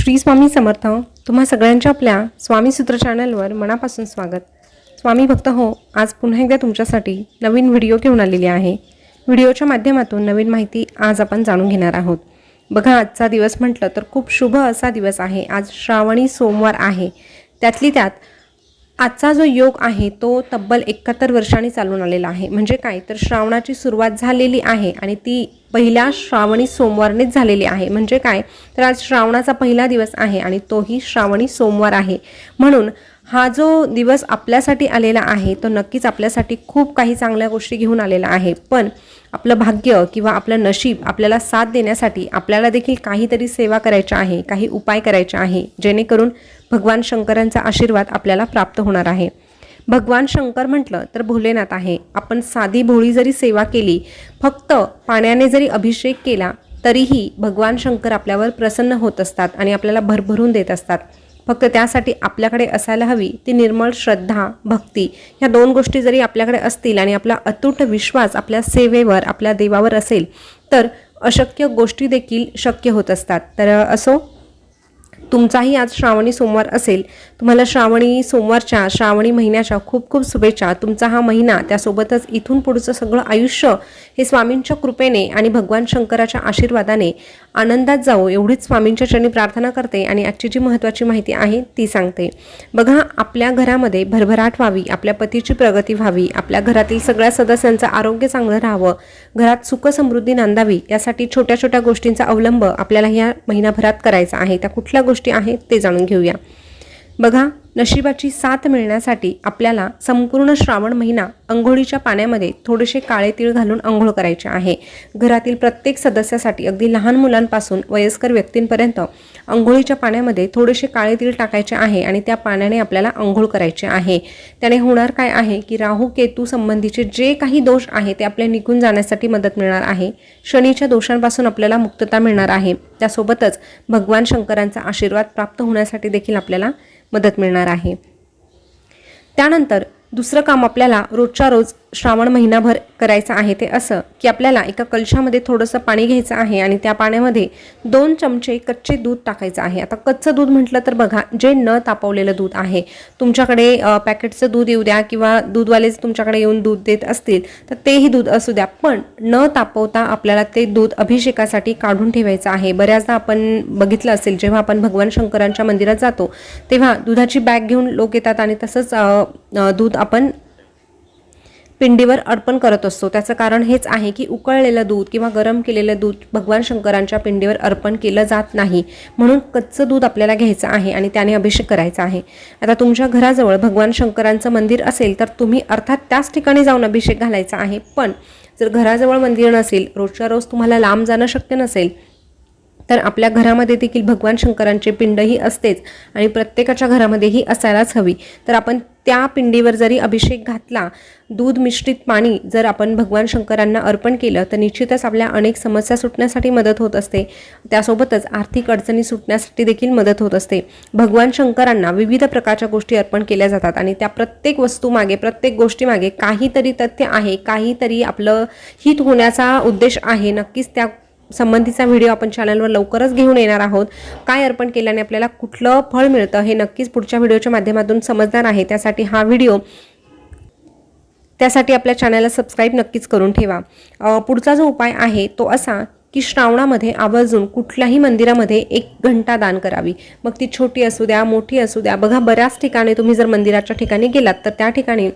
श्री स्वामी समर्थ तुम्हा सगळ्यांच्या आपल्या स्वामी सूत्र चॅनलवर मनापासून स्वागत. स्वामी भक्त हो आज पुन्हा एकदा तुमच्यासाठी नवीन व्हिडिओ घेऊन आलेली आहे. व्हिडिओच्या माध्यमातून नवीन माहिती आज आपण जाणून घेणार आहोत. बघा आजचा दिवस म्हटलं तर खूप शुभ असा दिवस आहे. आज श्रावणी सोमवार आहे. त्यातली त्यात आजचा जो योग आहे तो तब्बल एकाहत्तर वर्षांनी चालून आलेला आहे. म्हणजे काय? तर श्रावणाची सुरुवात झालेली आहे आणि ती पहिल्या श्रावणी सोमवारनेच झालेली आहे. म्हणजे काय? तर आज श्रावणाचा पहिला दिवस आहे आणि तोही श्रावणी सोमवार आहे. म्हणून हा जो दिवस आपल्यासाठी आलेला आहे तो नक्कीच आपल्यासाठी खूप काही चांगल्या गोष्टी घेऊन आलेला आहे. पण आपलं भाग्य किंवा आपलं नशीब आपल्याला साथ देण्यासाठी आपल्याला देखील काहीतरी सेवा करायच्या आहे काही उपाय करायचे आहे जेणेकरून भगवान शंकरांचा आशीर्वाद आपल्याला प्राप्त होणार आहे. भगवान शंकर म्हटलं तर भोलेनाथ आहे. आपण साधी भोळी जरी सेवा केली फक्त पाण्याने जरी अभिषेक केला तरीही भगवान शंकर आपल्यावर प्रसन्न होत असतात आणि आपल्याला भरभरून देत असतात. फक्त त्यासाठी आपल्याकडे असायला हवी ती निर्मळ श्रद्धा भक्ती ह्या दोन गोष्टी जरी आपल्याकडे असतील आणि आपला अतूट विश्वास आपल्या सेवेवर आपल्या देवावर असेल तर अशक्य गोष्टी देखील शक्य होत असतात. तर असो तुमचाही आज श्रावणी सोमवार असेल तुम्हाला श्रावणी सोमवारच्या श्रावणी महिन्याच्या खूप खूप शुभेच्छा. तुमचा हा महिना त्यासोबतच इथून पुढचं सगळं आयुष्य हे स्वामींच्या कृपेने आणि भगवान शंकराच्या आशीर्वादाने आनंदात जावो एवढीच स्वामींच्या चरणी प्रार्थना करते आणि आजची जी महत्त्वाची माहिती आहे ती सांगते. बघा आपल्या घरामध्ये भरभराट व्हावी आपल्या पतीची प्रगती व्हावी आपल्या घरातील सगळ्या सदस्यांचं आरोग्य चांगलं राहावं घरात सुख समृद्धी नांदावी यासाठी छोट्या छोट्या गोष्टींचा अवलंब आपल्याला ह्या महिनाभरात करायचा आहे. त्या कुठल्या गोष्टी आहेत ते जाणून घेऊया. बघा नशिबाची साथ मिळण्यासाठी आपल्याला संपूर्ण श्रावण महिना अंघोळीच्या पाण्यामध्ये थोडेसे काळे तीळ घालून अंघोळ करायचे आहे. घरातील प्रत्येक सदस्यासाठी अगदी लहान मुलांपासून वयस्कर व्यक्तींपर्यंत अंघोळीच्या पाण्यामध्ये थोडेसे काळे तीळ टाकायचे आहे आणि त्या पाण्याने आपल्याला अंघोळ करायचे आहे. त्याने होणार काय आहे की राहू केतू संबंधीचे जे काही दोष आहे ते आपल्या निघून जाण्यासाठी मदत मिळणार आहे. शनीच्या दोषांपासून आपल्याला मुक्तता मिळणार आहे. त्यासोबतच भगवान शंकरांचा आशीर्वाद प्राप्त होण्यासाठी देखील आपल्याला मदत मिळणार आहे. त्यानंतर दुसरं काम आपल्याला रोजच्या रोज श्रावण महिनाभर करायचं आहे ते असं की आपल्याला एका कलशामध्ये थोडंसं पाणी घ्यायचं आहे आणि त्या पाण्यामध्ये दोन चमचे कच्चे दूध टाकायचं आहे. आता कच्चं दूध म्हटलं तर बघा जे न तापवलेलं दूध आहे तुमच्याकडे पॅकेटचं दूध येऊ द्या किंवा दूधवालेच तुमच्याकडे येऊन दूध देत असतील तर तेही दूध असू द्या. पण न तापवता आपल्याला ते दूध अभिषेकासाठी काढून ठेवायचं आहे. बऱ्याचदा आपण बघितलं असेल जेव्हा आपण भगवान शंकरांच्या मंदिरात जातो तेव्हा दुधाची बॅग घेऊन लोक येतात आणि तसंच दूध आपण पिंडीवर अर्पण करत असतो. त्याचं कारण हेच आहे की उकळलेलं दूध किंवा गरम केलेलं दूध भगवान शंकरांच्या पिंडीवर अर्पण केलं जात नाही. म्हणून कच्चं दूध आपल्याला घ्यायचं आहे आणि त्याने अभिषेक करायचा आहे. आता तुमच्या घराजवळ भगवान शंकरांचं मंदिर असेल तर तुम्ही अर्थात त्याच ठिकाणी जाऊन अभिषेक घालायचा आहे. पण जर घराजवळ मंदिर नसेल रोजच्या रोज तुम्हाला लांब जाणं शक्य नसेल तर आपल्या घरामध्ये देखील भगवान शंकरांचे पिंडही असतेच आणि प्रत्येकाच्या घरामध्येही असायलाच हवी. तर आपण त्या पिंडीवर जरी अभिषेक घातला दूध मिश्रित पाणी जर आपण भगवान शंकरांना अर्पण केलं तर निश्चितच आपल्या अनेक समस्या सुटण्यासाठी मदत होत असते. त्यासोबतच आर्थिक अडचणी सुटण्यासाठी देखील मदत होत असते. भगवान शंकरांना विविध प्रकारच्या गोष्टी अर्पण केल्या जातात आणि त्या प्रत्येक वस्तूमागे प्रत्येक गोष्टीमागे काहीतरी तथ्य आहे काहीतरी आपलं हित होण्याचा उद्देश आहे. नक्कीच त्या संबंधीचा व्हिडिओ आपण चॅनलवर लवकरच घेऊन येणार आहोत. काय अर्पण केल्याने आपल्याला कुठलं फळ मिळतं हे नक्कीच पुढच्या व्हिडिओच्या माध्यमातून समजणार आहे. त्यासाठी हा व्हिडिओ त्यासाठी आपल्या चॅनलला सबस्क्राईब नक्कीच करून ठेवा. पुढचा जो उपाय आहे तो असा की श्रावणामध्ये आवर्जून कुठल्याही मंदिरामध्ये एक घंटा दान करावी. मग ती छोटी असू द्या मोठी असू द्या. बघा बऱ्याच ठिकाणी तुम्ही जर मंदिराच्या ठिकाणी गेलात तर त्या ठिकाणी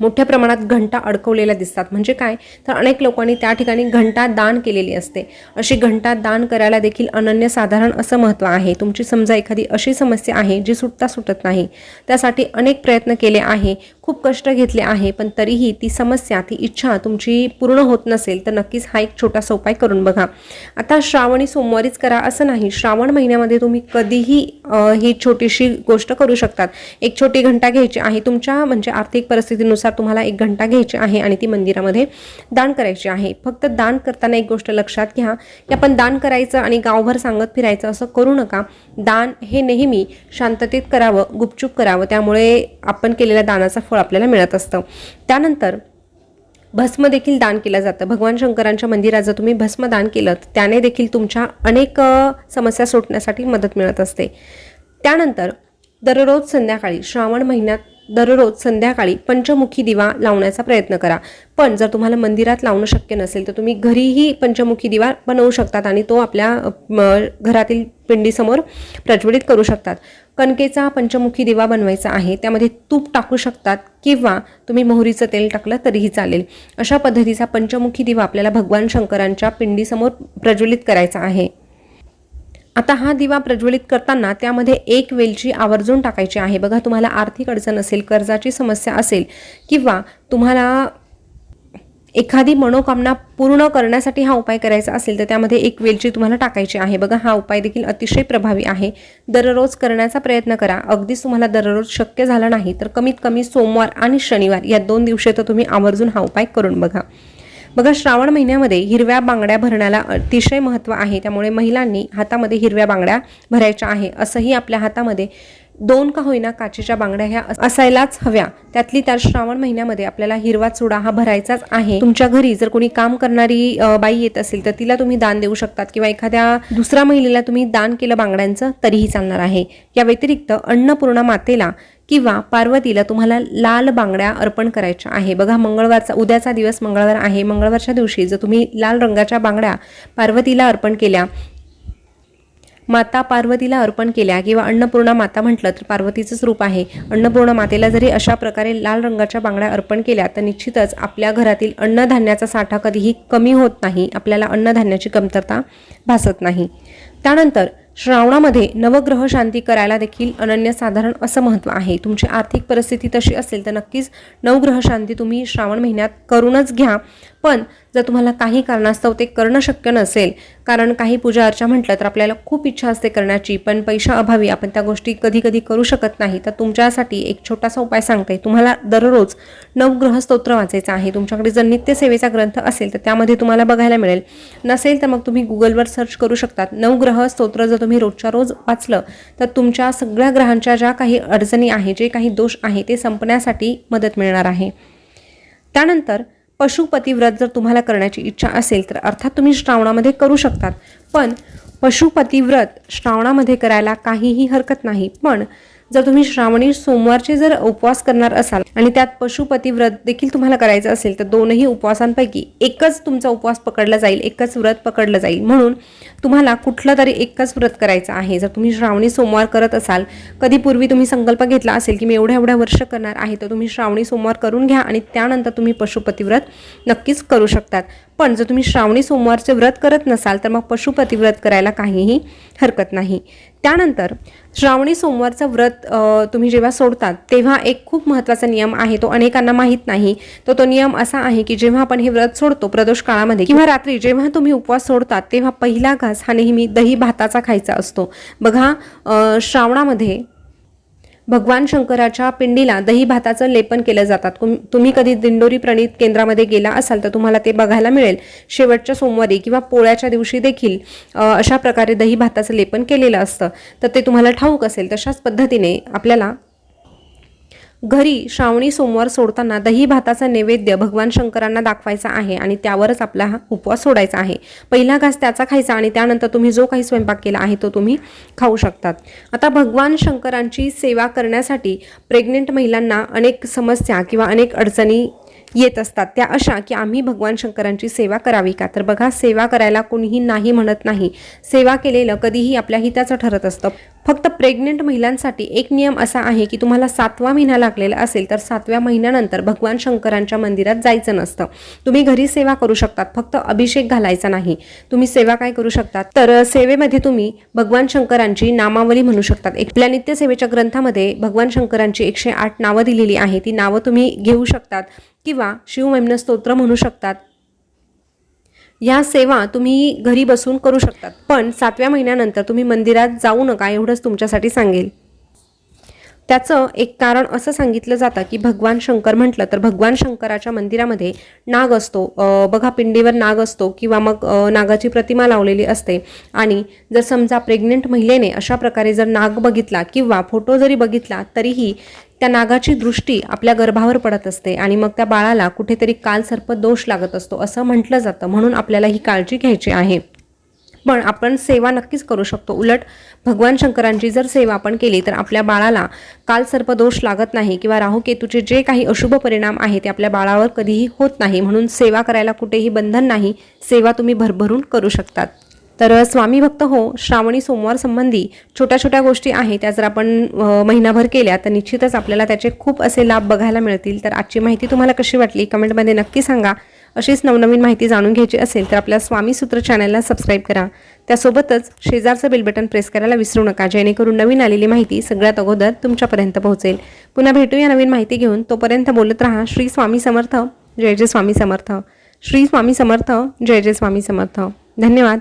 मोठ्या प्रमाणात घंटा अडकवलेल्या दिसतात. म्हणजे काय? तर अनेक लोकांनी त्या ठिकाणी घंटा दान केलेली असते. अशी घंटा दान करायला देखील अनन्यसाधारण असं महत्त्व आहे. तुमची समजा एखादी अशी समस्या आहे जी सुटता सुटत नाही. त्यासाठी अनेक प्रयत्न केले आहे. खूप कष्ट घेतले आहे. पण तरीही ती समस्या ती इच्छा तुमची पूर्ण होत नसेल तर नक्कीच हा एक छोटासा उपाय करून बघा. आता श्रावणी सोमवारीच करा असं नाही. श्रावण महिन्यामध्ये तुम्ही कधीही ही छोटीशी गोष्ट करू शकतात. एक छोटी घंटा घ्यायची आहे. तुमच्या म्हणजे आर्थिक परिस्थितीनुसार तुम्हाला एक घंटा घ्यायची आहे आणि ती मंदिरामध्ये दान करायची आहे. फक्त दान करताना एक गोष्ट लक्षात घ्या की आपण दान करायचं आणि गावभर सांगत फिरायचं असं करू नका. दान हे नेहमी शांततेत करावं गुपचूप करावं. त्यामुळे आपण केलेल्या दानाचं फळ आपल्याला मिळत असतं. त्यानंतर भस्म देखील दान केलं जातं. भगवान शंकरांच्या मंदिरात जर तुम्ही भस्म दान केलं तर त्याने देखील तुमच्या अनेक समस्या सुटण्यासाठी मदत मिळत असते. त्यानंतर दररोज संध्याकाळी श्रावण महिन्यात दररोज संध्याकाळी पंचमुखी दिवा लावण्याचा प्रयत्न करा. पण जर तुम्हाला मंदिरात लावणं शक्य नसेल तर तुम्ही घरीही पंचमुखी दिवा बनवू शकतात आणि तो आपल्या म, घरातील पिंडीसमोर प्रज्वलित करू शकतात. कणकेचा पंचमुखी दिवा बनवायचा आहे त्यामध्ये तूप टाकू शकतात किंवा तुम्ही मोहरीचं तेल टाकलं तरीही चालेल. अशा पद्धतीचा पंचमुखी दिवा आपल्याला भगवान शंकरांच्या पिंडीसमोर प्रज्वलित करायचा आहे. आता हा दिवा प्रज्वलित करताना त्यामध्ये एक वेलची आवर्जून टाकायची आहे. बघा तुम्हाला आर्थिक अडचण असेल कर्जाची समस्या असेल किंवा तुम्हाला एखादी मनोकामना पूर्ण करण्यासाठी हा उपाय करायचा असेल तर त्यामध्ये एक वेलची तुम्हाला टाकायची आहे. बघा हा उपाय देखील अतिशय प्रभावी आहे. दररोज करण्याचा प्रयत्न करा. अगदीच तुम्हाला दररोज शक्य झाला नाही तर कमीत कमी सोमवार आणि शनिवार या दोन दिवशी तर तुम्ही आवर्जून हा उपाय करून बघा. बघा श्रावण महिन्यामध्ये हिरव्या बांगड्या भरण्याला अतिशय महत्त्व आहे. त्यामुळे महिलांनी हातामध्ये हिरव्या बांगड्या भरायच्या आहे असंही आपल्या हातामध्ये दोन का होईना काचेच्या बांगड्या ह्या असायलाच हव्या. त्यातली त्या श्रावण महिन्यामध्ये आपल्याला हिरवा चुडा हा भरायचाच आहे. तुमच्या घरी जर कोणी काम करणारी बाई येत असेल तर तिला तुम्ही दान देऊ शकतात किंवा एखाद्या दुसऱ्या महिलेला तुम्ही दान केलं बांगड्यांचं तरीही चालणार आहे. या व्यतिरिक्त अन्नपूर्णा मातेला किंवा पार्वतीला तुम्हाला लाल बांगड्या अर्पण करायच्या आहे. बघा मंगळवारचा उद्याचा दिवस मंगळवार आहे. मंगळवारच्या दिवशी जर तुम्ही लाल रंगाच्या बांगड्या पार्वतीला अर्पण केल्या माता पार्वतीला अर्पण केल्या किंवा अन्नपूर्णा माता म्हटलं तर पार्वतीचंच रूप आहे. अन्नपूर्णा मातेला जरी अशा प्रकारे लाल रंगाच्या बांगड्या अर्पण केल्या तर निश्चितच आपल्या घरातील अन्नधान्याचा साठा कधीही कमी होत नाही. आपल्याला अन्नधान्याची कमतरता भासत नाही. त्यानंतर श्रावणामध्ये नवग्रह शांती करायला देखील अनन्यसाधारण असं महत्त्व आहे. तुमची आर्थिक परिस्थिती तशी असेल तर नक्कीच नवग्रह शांती तुम्ही श्रावण महिन्यात करूनच घ्या. पण जर तुम्हाला काही कारणास्तव ते करणं शक्य नसेल कारण काही पूजा अर्चा म्हटलं तर आपल्याला खूप इच्छा असते करण्याची पण पैशा अभावी आपण त्या गोष्टी कधी कधी करू शकत नाही तर तुमच्यासाठी एक छोटासा उपाय सांगते. तुम्हाला दररोज नवग्रह स्तोत्र वाचायचं आहे. तुमच्याकडे जर नित्यसेवेचा ग्रंथ असेल तर त्यामध्ये तुम्हाला बघायला मिळेल. नसेल तर मग तुम्ही गुगलवर सर्च करू शकतात. नवग्रह स्तोत्र जर तुम्ही रोजच्या रोज वाचलं तर तुमच्या सगळ्या ग्रहांच्या ज्या काही अडचणी आहे जे काही दोष आहे ते संपण्यासाठी मदत मिळणार आहे. त्यानंतर पशुपती व्रत जर तुम्हाला करण्याची इच्छा असेल तर अर्थात तुम्ही श्रावणामध्ये करू शकतात. पण पशुपती व्रत श्रावणामध्ये करायला काहीही हरकत नाही. पण जर तुम्ही श्रावणी सोमवारचे जर उपवास करणार असाल आणि त्यात पशुपती व्रत देखील तुम्हाला करायचं असेल तर दोनही उपवासांपैकी एकच तुमचा उपवास पकडला जाईल एकच व्रत पकडलं जाईल. म्हणून तुम्हाला कुठलं तरी एकच व्रत करायचं आहे. जर तुम्ही श्रावणी सोमवार करत असाल कधी पूर्वी तुम्ही संकल्प घेतला असेल की मी एवढ्या एवढ्या वर्ष करणार आहे तर तुम्ही श्रावणी सोमवार करून घ्या आणि त्यानंतर तुम्ही पशुपती व्रत नक्कीच करू शकतात. पण जर तुम्ही श्रावणी सोमवारचे व्रत करत नसाल तर मग पशुपती व्रत करायला काहीही हरकत नाही. त्यानंतर श्रावणी सोमवारचं व्रत तुम्ही जेव्हा सोडतात तेव्हा एक खूप महत्त्वाचा नियम आहे तो अनेकांना माहीत नाही. तर तो नियम असा आहे की जेव्हा आपण हे व्रत सोडतो प्रदोष काळामध्ये किंवा रात्री जेव्हा तुम्ही उपवास सोडतात तेव्हा पहिला घास हा नेहमी दही भाताचा खायचा असतो. बघा श्रावणामध्ये भगवान शंकराच्या पिंडीला दही भाताचं लेपन केलं जातात. तुम- तुम्ही कधी दिंडोरी प्रणित केंद्रामध्ये गेला असाल तर तुम्हाला ते बघायला मिळेल. शेवटच्या सोमवारी किंवा पोळ्याच्या दिवशी देखील अशा प्रकारे दही भाताचं लेपन केलेलं असतं. तर ते तुम्हाला ठाऊक असेल तशाच पद्धतीने आपल्याला घरी श्रावणी सोमवार सोडताना दही भाताचा नैवेद्य भगवान शंकरांना दाखवायचा आहे आणि त्यावरच आपला हा उपवास सोडायचा आहे. पहिला घास त्याचा खायचा आणि त्यानंतर तुम्ही जो काही स्वयंपाक केला आहे तो तुम्ही खाऊ शकतात. आता भगवान शंकरांची सेवा करण्यासाठी प्रेग्नेंट महिलांना अनेक समस्या किंवा अनेक अडचणी येत असतात. त्या अशा की आम्ही भगवान शंकरांची सेवा करावी का? तर बघा सेवा करायला कोणीही नाही म्हणत नाही. सेवा केलेलं कधीही आपल्या हिताचं ठरत असतं. फक्त प्रेग्नेंट महिलांसाठी एक नियम असा आहे की तुम्हाला सातवा महिना लागलेला असेल तर सातव्या महिन्यानंतर भगवान शंकरांच्या मंदिरात जायचं नसतं. तुम्ही घरी सेवा करू शकतात. फक्त अभिषेक घालायचा नाही. तुम्ही सेवा काय करू शकतात? तर सेवेमध्ये तुम्ही भगवान शंकरांची नामावली म्हणू शकतात. एक- आपल्या नित्यसेवेच्या ग्रंथामध्ये भगवान शंकरांची एकशे आठ नावं दिलेली आहे ती नावं तुम्ही घेऊ शकतात किंवा शिवमैम्न स्तोत्र म्हणू शकतात. या सेवा तुम्ही घरी बसून करू शकतात. पण सातव्या महिन्यानंतर तुम्ही मंदिरात जाऊ नका एवढंच तुमच्यासाठी सांगेल. त्याचं एक कारण असं सांगितलं जातं की भगवान शंकर म्हटलं तर भगवान शंकराच्या मंदिरामध्ये नाग असतो. बघा पिंडीवर नाग असतो किंवा मग नागाची प्रतिमा लावलेली असते. आणि जर समजा प्रेग्नेंट महिलेने अशा प्रकारे जर नाग बघितला किंवा फोटो जरी बघितला तरीही त्या नागाची दृष्टी आपल्या गर्भावर पडत असते आणि मग त्या बाळाला कुठेतरी कालसर्प दोष लागत असतो असं म्हटलं जातं. म्हणून आपल्याला ही काळजी घ्यायची आहे. पण आपण सेवा नक्कीच करू शकतो. उलट भगवान शंकरांची जर सेवा आपण केली तर आपल्या बाळाला काल सर्पदोष लागत नाही किंवा राहू केतूचे जे काही अशुभ परिणाम आहे ते आपल्या बाळावर कधीही होत नाही. म्हणून सेवा करायला कुठेही बंधन नाही. सेवा तुम्ही भरभरून करू शकतात. तर स्वामी भक्त हो श्रावणी सोमवार संबंधी छोट्या छोट्या गोष्टी आहेत त्या जर आपण महिनाभर केल्या तर निश्चितच आपल्याला त्याचे खूप असे लाभ बघायला मिळतील. तर आजची माहिती तुम्हाला कशी वाटली कमेंटमध्ये नक्की सांगा. अशीच नवनवीन माहिती जाणून घ्यायची असेल तर आपल्या स्वामी सूत्र चॅनलला सबस्क्राईब करा. त्यासोबतच शेजारचं बेल बटन प्रेस करायला विसरू नका जेणेकरून नवीन आलेली माहिती सगळ्यात अगोदर तुमच्यापर्यंत पोहोचेल. पुन्हा भेटूया नवीन माहिती घेऊन. तोपर्यंत बोलत राहा श्री स्वामी समर्थ जय जय स्वामी समर्थ. श्री स्वामी समर्थ जय जय स्वामी समर्थ. धन्यवाद.